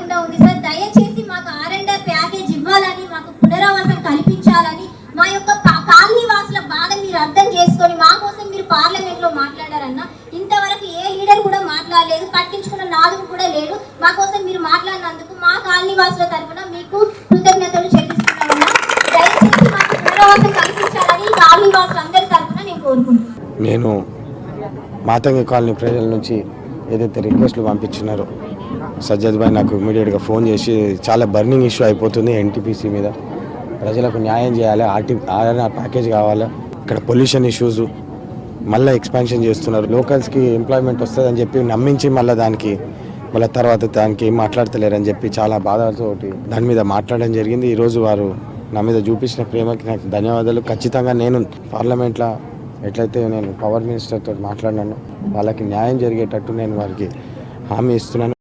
లేకుండా ఉంది సార్. దయచేసి మాకు ఆర్ అండ్ ప్యాకేజ్ ఇవ్వాలని మాకు పునరావాసం కల్పించాలని మా యొక్క కాలనీ వాసుల బాధ మీరు అర్థం చేసుకొని మా కోసం మీరు పార్లమెంట్లో మాట్లాడారన్న ఇంతవరకు ఏ లీడర్ కూడా మాట్లాడలేదు పట్టించుకున్న నాలుగు కూడా లేడు. మా కోసం మీరు మాట్లాడినందుకు మా కాలనీ వాసుల తరఫున మీకు కృతజ్ఞతలు చెల్లిస్తున్నామన్నా. దయచేసి మాకు పునరావాసం కల్పించాలని కాలనీ వాసులందరి తరఫున నేను కోరుకుంటున్నాను. నేను మాతంగి కాలనీ ప్రజల నుంచి ఏదైతే రిక్వెస్ట్లు పంపించినారో సజ్జద్ భాయ్ నాకు ఇమీడియట్గా ఫోన్ చేసి చాలా బర్నింగ్ ఇష్యూ అయిపోతుంది ఎన్టీపీసీ మీద. ప్రజలకు న్యాయం చేయాలి ఆర్టీ ఆర్ఆర్ ప్యాకేజ్ కావాలి. ఇక్కడ పొల్యూషన్ ఇష్యూస్ మళ్ళీ ఎక్స్పాన్షన్ చేస్తున్నారు. లోకల్స్కి ఎంప్లాయ్మెంట్ వస్తుందని చెప్పి నమ్మించి మళ్ళీ దానికి మళ్ళీ తర్వాత దానికి ఏం మాట్లాడతలేరని చెప్పి చాలా బాధలతోటి దాని మీద మాట్లాడడం జరిగింది. ఈరోజు వారు నా మీద చూపించిన ప్రేమకి నాకు ధన్యవాదాలు. ఖచ్చితంగా నేను పార్లమెంట్లో ఎట్లయితే నేను పవర్ మినిస్టర్తో మాట్లాడినాను వాళ్ళకి న్యాయం జరిగేటట్టు నేను వారికి హామీ ఇస్తున్నాను.